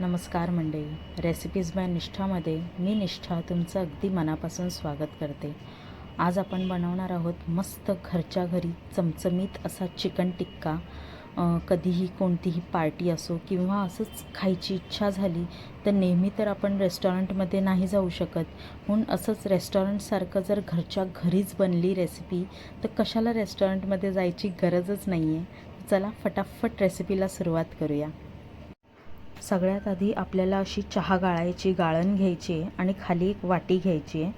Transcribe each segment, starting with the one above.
नमस्कार मंडळी. Recipes bye निष्ठामध्ये मी निष्ठा तुमचं अगदी मनापासून स्वागत करते. आज आपण बनवणार आहोत मस्त घरच्या घरी चमचमीत असा चिकन टिक्का. कधीही कोणतीही पार्टी असो किंवा असंच खायची इच्छा झाली तर नेहमी तर आपण रेस्टॉरंटमध्ये नाही जाऊ शकत. म्हणून असंच रेस्टॉरंटसारखं जर घरच्या घरीच बनली रेसिपी तर कशाला रेस्टॉरंटमध्ये जायची गरजच नाही आहे चला फटाफट रेसिपीला सुरुवात करूया. सगळ्यात आधी आपल्याला अशी चहा गाळायची गाळण घ्यायची आहे आणि खाली एक वाटी घ्यायची. आहे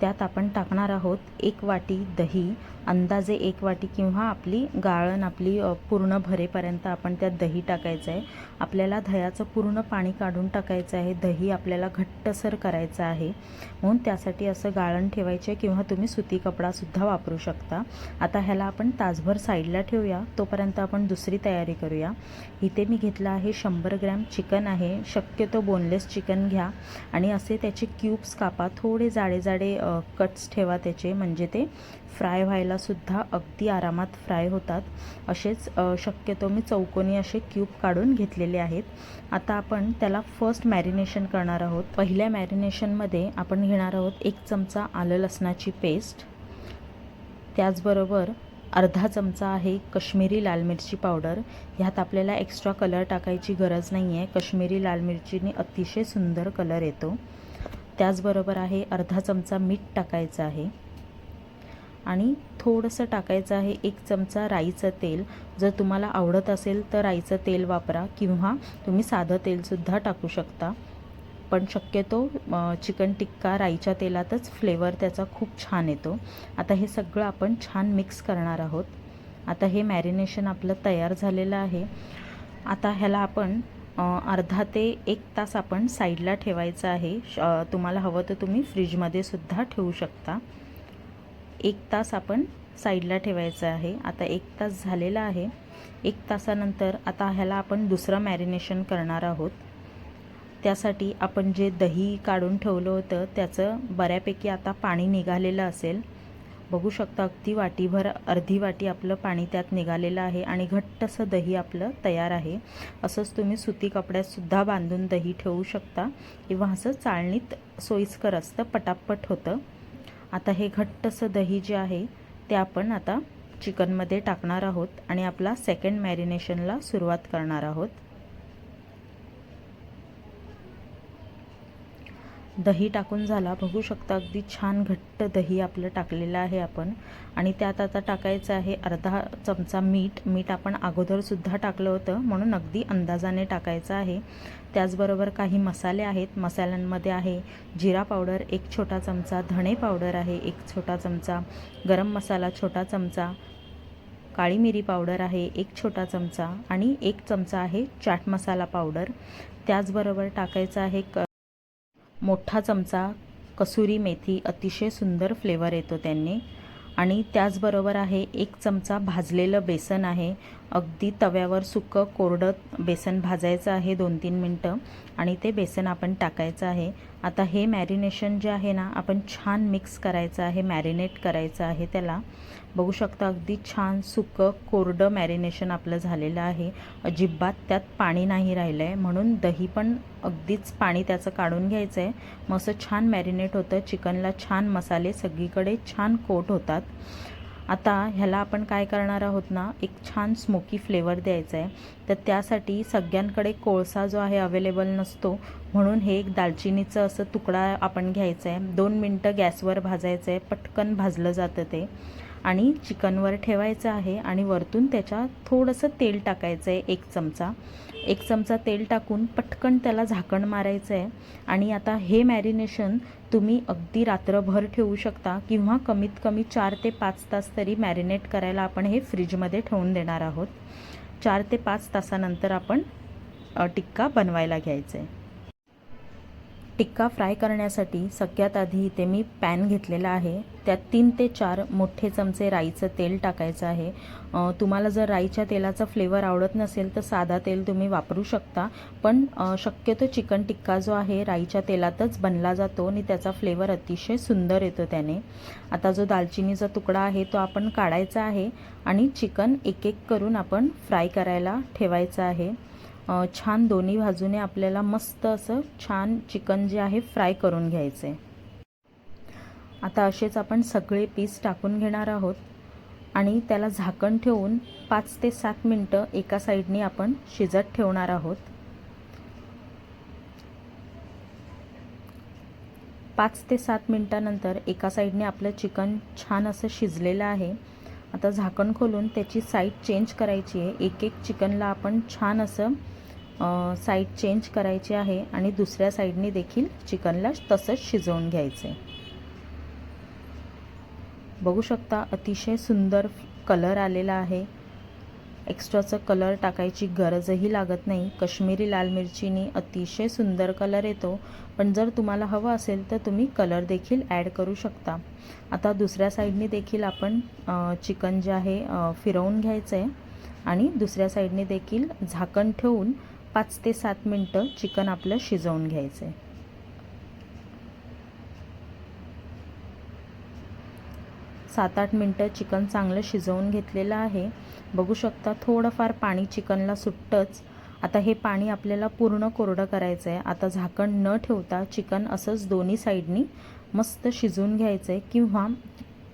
त्यात आपण टाकणार आहोत एक वाटी दही अंदाजे एक वाटी किंवा आपली गाळण आपली पूर्ण भरेपर्यंत आपण त्यात दही टाकायचं आहे. आपल्याला दह्याचं पूर्ण पाणी काढून टाकायचं आहे. दही आपल्याला घट्टसर करायचं आहे. म्हणून त्यासाठी असं गाळण ठेवायचं आहे किंवा तुम्ही सुती कपडासुद्धा वापरू शकता. आता ह्याला आपण तासभर साईडला ठेवूया. तोपर्यंत आपण दुसरी तयारी करूया. इथे मी घेतलं आहे शंभर ग्रॅम चिकन. चिकन आहे. शक्यतो बोनलेस चिकन घ्या. आणि असे त्याचे क्यूब्स कापा. थोडे जाडे जाडे कट्स ठेवा त्याचे. म्हणजे ते फ्राय व्हायलासुद्धा अगदी आरामात फ्राय होतात. असेच शक्यतो मी चौकोनी असे क्यूब काढून घेतलेले आहेत. आता आपण त्याला फर्स्ट मॅरिनेशन करणार आहोत. पहिल्या मॅरिनेशनमध्ये आपण घेणार आहोत एक चमचा आलं लसणाची पेस्ट त्याचबरोबर अर्धा चमचा आहे कश्मीरी लाल मिरची पावडर. ह्यात आपल्याला एक्स्ट्रा कलर टाकायची गरज नाही आहे कश्मीरी लाल मिरचीने अतिशय सुंदर कलर येतो. त्याचबरोबर आहे अर्धा चमचा मीठ टाकायचं आहे. आणि थोडंसं टाकायचं आहे एक चमचा राईचं तेल. जर तुम्हाला आवडत असेल तर राईचं तेल वापरा किंवा तुम्ही साधं तेलसुद्धा टाकू शकता. पण शक्यतो चिकन टिक्का राईच्या तेलातच फ्लेवर त्याचा खूप छान येतो. आता हे सगळं आपण छान मिक्स करणार आहोत. आता हे मॅरिनेशन आपलं तयार झालेलं आहे. आता ह्याला आपण अर्धा ते एक तास आपण साईडला ठेवायचं आहे. श- तुम्हाला हवं तर तुम्ही फ्रीजमध्ये सुद्धा ठेवू शकता. एक तास आपण साईडला ठेवायचं आहे. आता एक तास झालेला आहे. एक तासानंतर आता ह्याला आपण दुसरं मॅरिनेशन करणार आहोत. त्यासाठी आपण जे दही काढून ठेवलं होतं त्याचं बऱ्यापैकी आता पाणी निघालेलं असेल. बघू शकता अगदी वाटीभर अर्धी वाटी आपलं पाणी त्यात निघालेलं आहे आणि घट्टसं दही आपलं तयार आहे. असंच तुम्ही सुती कपड्यातसुद्धा बांधून दही ठेवू शकता. किंवा असं चाळणीत सोयीस्कर असतं पटापट होतं. आता हे घट्टसं दही जे आहे ते आपण आता चिकनमध्ये टाकणार आहोत आणि आपला सेकंड मॅरिनेशनला सुरुवात करणार आहोत. दही टाकून झाला. बघू शकता अगदी छान घट्ट दही आपलं टाकलेलं आहे आपण. आणि त्यात आता टाकायचं आहे अर्धा चमचा मीठ. मीठ आपण अगोदरसुद्धा टाकलं होतं. म्हणून अगदी अंदाजाने टाकायचं आहे. त्याचबरोबर काही मसाले आहेत. मसाल्यांमध्ये आहे जिरा पावडर एक छोटा चमचा धणे पावडर आहे एक छोटा चमचा गरम मसाला छोटा चमचा काळी मिरी पावडर आहे एक छोटा चमचा आणि एक चमचा आहे चाट मसाला पावडर. त्याचबरोबर टाकायचं आहे क मोठा चमचा कसुरी मेथी अतिशय सुंदर फ्लेवर येतो त्यांनी. आणि त्याचबरोबर आहे एक चमचा भाजलेलं बेसन आहे. अगदी तव्यावर सुकं कोरडं बेसन भाजायचं आहे दोन तीन मिनटं. आणि ते बेसन आपण टाकायचं आहे. आता हे मॅरिनेशन जे आहे ना आपण छान मिक्स करायचं आहे मॅरिनेट करायचं आहे त्याला. बघू शकता अगदी छान सुकं कोरडं मॅरिनेशन आपलं झालेलं आहे. अजिबात त्यात पाणी नाही राहिलं आहे म्हणून दही पण अगदीच पाणी त्याचं काढून घ्यायचं आहे मग असं छान मॅरिनेट होतं. चिकनला छान मसाले सगळीकडे छान कोट होतात. आता ह्याला आपण काय करणार आहोत ना एक छान स्मोकी फ्लेवर द्यायचा आहे. तर त्यासाठी सगळ्यांकडे कोळसा जो आहे अवेलेबल नसतो. म्हणून हे एक दालचिनीचं असं तुकडा आपण घ्यायचं आहे. दोन मिनटं गॅसवर भाजायचं आहे. पटकन भाजलं जातं ते. आणि चिकनवर ठेवायचं आहे आणि वरतून त्याच्या थोडंसं तेल टाकायचं आहे एक चमचा. एक चमचा तेल टाकून पटकन त्याला झाकण मारायचं आहे आणि आता हे मॅरिनेशन तुम्ही अगदी रात्रभर ठेवू शकता किंवा कमीत कमी चार ते पाच तास तरी मॅरिनेट करायला आपण हे फ्रीजमध्ये ठेवून देणार आहोत. चार ते पाच तासानंतर आपण टिक्का बनवायला घ्यायचं आहे टिक्का फ्राय करण्यासाठी सगळ्यात आधी इथे मी पॅन घेतलेला आहे. त्यात तीन ते चार मोठे चमचे राईचं तेल टाकायचं आहे. तुम्हाला जर राईच्या तेलाचा फ्लेवर आवडत नसेल तर साधा तेल तुम्ही वापरू शकता. पण शक्यतो चिकन टिक्का जो आहे राईच्या तेलातच बनला जातो आणि त्याचा फ्लेवर अतिशय सुंदर येतो त्याने. आता जो दालचिनीचा तुकडा आहे तो आपण काढायचा आहे आणि चिकन एक एक करून आपण फ्राय करायला ठेवायचं आहे. छान दोन्ही बाजूने आपल्याला मस्त असं छान चिकन जे आहे फ्राय करून घ्यायचं. आहे आता असेच आपण सगळे पीस टाकून घेणार आहोत. आणि त्याला झाकण ठेवून पाच ते सात मिनटं एका साईडने आपण शिजत ठेवणार आहोत. पाच ते सात मिनटानंतर एका साईडने आपलं चिकन छान असं शिजलेलं आहे. आता झाकण खोलून त्याची साईड चेंज करायची आहे. एक एक चिकनला आपण छान असं साईड चेंज करायची आहे. आणि दुसऱ्या साईडने देखील चिकनला तसंच शिजवून घ्यायचं आहे बघू शकता अतिशय सुंदर कलर आलेला आहे. एक्स्ट्राचं कलर टाकायची गरजही लागत नाही. कश्मीरी लाल मिरचीनी अतिशय सुंदर कलर येतो. पण जर तुम्हाला हवं असेल तर तुम्ही कलर देखील ॲड करू शकता. आता दुसऱ्या साईडने देखील आपण चिकन जे आहे फिरवून घ्यायचं आहे आणि दुसऱ्या साईडने देखील झाकण ठेवून पाच ते सात मिनटं चिकन आपलं शिजवून घ्यायचं आहे सात आठ मिनटं चिकन चांगलं शिजवून घेतलेलं आहे. बघू शकता थोडंफार पाणी चिकनला सुटतंच आता हे पाणी आपल्याला पूर्ण कोरडं करायचं आहे आता झाकण न ठेवता चिकन असंच दोन्ही साईडनी मस्त शिजवून घ्यायचं आहे किंवा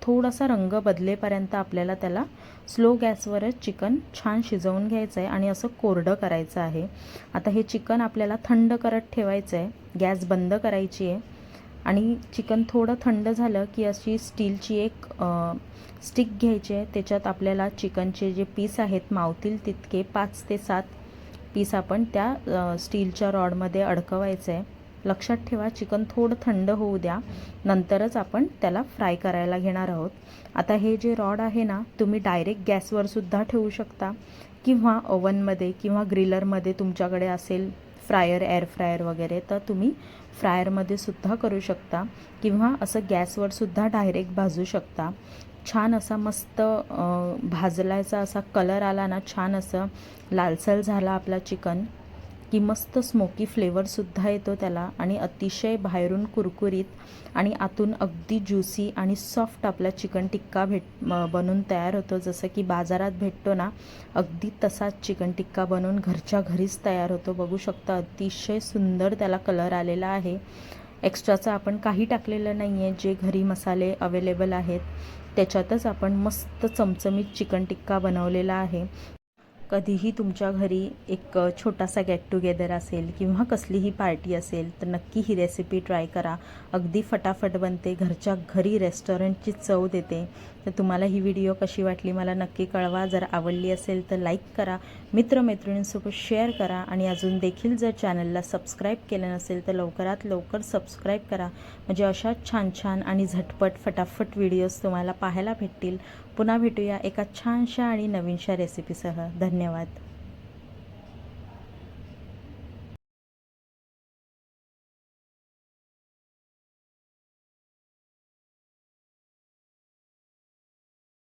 थोडासा रंग बदलेपर्यंत आपल्याला त्याला स्लो गॅसवरच चिकन छान शिजवून घ्यायचं आहे आणि असं कोरडं करायचं आहे. आता हे चिकन आपल्याला थंड करत ठेवायचं आहे गॅस बंद करायची आहे आणि चिकन थोडं थंड झालं की अशी स्टीलची एक स्टिक घ्यायची आहे. त्याच्यात आपल्याला चिकनचे जे पीस आहेत मावतील तितके पाच ते सात पीस आपण त्या स्टीलच्या रॉडमध्ये अडकवायचं आहे. लक्षात ठेवा चिकन थोडं थंड होऊ द्या. नंतरच आपण त्याला फ्राय करायला घेणार आहोत. आता हे जे रॉड आहे ना तुम्ही डायरेक्ट गॅसवरसुद्धा ठेवू शकता. किंवा ओव्हनमध्ये किंवा ग्रिलरमध्ये तुमच्याकडे असेल फ्रायर एअर फ्रायर वगैरे तर तुम्ही फ्रायरमध्ये सुद्धा करू शकता किंवा असं गॅसवर सुद्धा डायरेक्ट भाजू शकता. छान असा मस्त भाजलायचा असा कलर आला ना छान असं लालसर झाला आपला चिकन की मस्त स्मोकी फ्लेवरसुद्धा येतो त्याला आणि अतिशय बाहेरून कुरकुरीत आणि आतून अगदी ज्युसी आणि सॉफ्ट आपला चिकन टिक्का भेट बनून तयार होतो. जसं की बाजारात भेटतो ना अगदी तसाच चिकन टिक्का बनवून घरच्या घरीच तयार होतो. बघू शकता अतिशय सुंदर त्याला कलर आलेला आहे. एक्स्ट्राचं आपण काही टाकलेलं नाही आहे जे घरी मसाले अवेलेबल आहेत. त्याच्यातच आपण मस्त चमचमीत चिकन टिक्का बनवलेला आहे. कधीही तुमच्या घरी एक छोटासा गेट टुगेदर असेल किंवा कसलीही पार्टी असेल तर नक्की ही रेसिपी ट्राय करा. अगदी फटाफट बनते. घरच्या घरी रेस्टॉरंटची चव देते. तर तुम्हाला ही व्हिडिओ कशी वाटली मला नक्की कळवा. जर आवडली असेल तर लाईक करा. मित्रमैत्रिणींसोबत शेअर करा. आणि अजून देखील जर चॅनलला सबस्क्राईब केलं नसेल तर लवकरात लवकर सबस्क्राईब करा. म्हणजे अशा छान छान आणि झटपट फटाफट व्हिडिओज तुम्हाला पाहायला भेटतील. पुन्हा भेटूया एका छानशा आणि नवीनशा रेसिपीसह धन्यवाद.